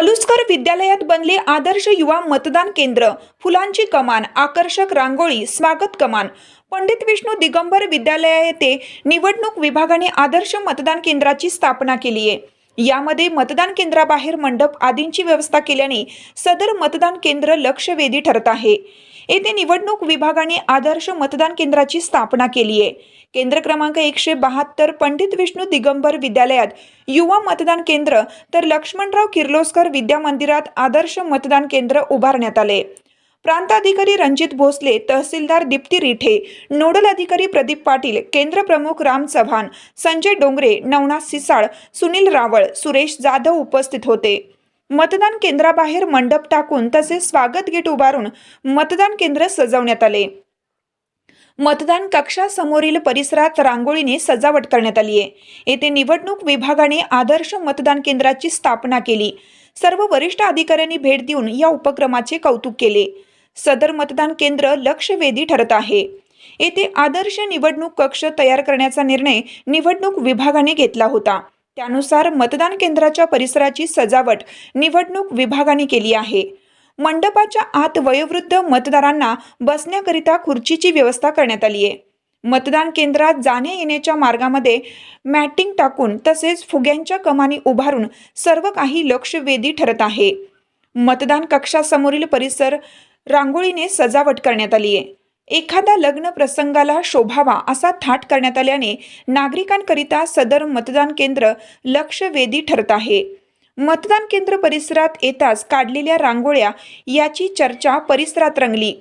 पलुसकर विद्यालयात बनले आदर्श युवा मतदान केंद्र. फुलांची कमान आकर्षक रांगोळी स्वागत कमान. पंडित विष्णू दिगंबर विद्यालया येथे निवडणूक विभागाने आदर्श मतदान केंद्राची स्थापना केली आहे. यामध्ये मतदान केंद्राबाहेर मंडप आदींची व्यवस्था केल्याने सदर मतदान केंद्र लक्षवेधी ठरत आहे. येथे निवडणूक विभागाने आदर्श मतदान केंद्राची स्थापना केली आहे. केंद्र क्रमांक एकशे बहात्तर पंडित विष्णू दिगंबर विद्यालयात युवा मतदान केंद्र तर लक्ष्मणराव किर्लोस्कर विद्या मंदिरात आदर्श मतदान केंद्र उभारण्यात आले. प्रांताधिकारी रणजित भोसले तहसीलदार दीप्ती रिठे नोडल अधिकारी प्रदीप पाटील केंद्र प्रमुख राम चव्हाण संजय डोंगरे नवनाथ सिसाळ सुनील रावळ सुरेश जाधव उपस्थित होते. मतदान केंद्राबाहेर मंडप टाकून तसेच स्वागत गेट उभारून मतदान केंद्र सजवण्यात आले. मतदान कक्षासमोरील परिसरात रांगोळीने सजावट करण्यात आली आहे. येथे निवडणूक विभागाने आदर्श मतदान केंद्राची स्थापना केली. सर्व वरिष्ठ अधिकाऱ्यांनी भेट देऊन या उपक्रमाचे कौतुक केले. सदर मतदान केंद्र लक्षवेधी ठरत आहे. येथे आदर्श निवडणूक कक्ष तयार करण्याचा निर्णय निवडणूक विभागाने घेतला होता. त्यानुसार मतदान केंद्राच्या परिसराची सजावट निवडणूक विभागाने केली आहे. मंडपाच्या आत वयोवृद्ध मतदारांना बसण्याकरिता खुर्चीची व्यवस्था करण्यात आली आहे. मतदान केंद्रात जाण्या येण्याच्या मार्गामध्ये मॅटिंग टाकून तसेच फुग्यांच्या कमानी उभारून सर्व काही लक्षवेधी ठरत आहे. मतदान कक्षासमोरील परिसर रांगोळीने सजावट करण्यात आली आहे. एखादा लग्न प्रसंगाला शोभावा असा थाट करण्यात आल्याने नागरिकांकरिता सदर मतदान केंद्र लक्षवेधी ठरत आहे. मतदान केंद्र परिसरात येताच काढलेल्या रांगोळ्या याची चर्चा परिसरात रंगली.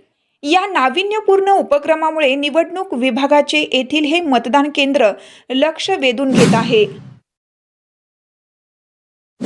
या नाविन्यपूर्ण उपक्रमामुळे निवडणूक विभागाचे येथील हे मतदान केंद्र लक्ष वेधून घेत आहे.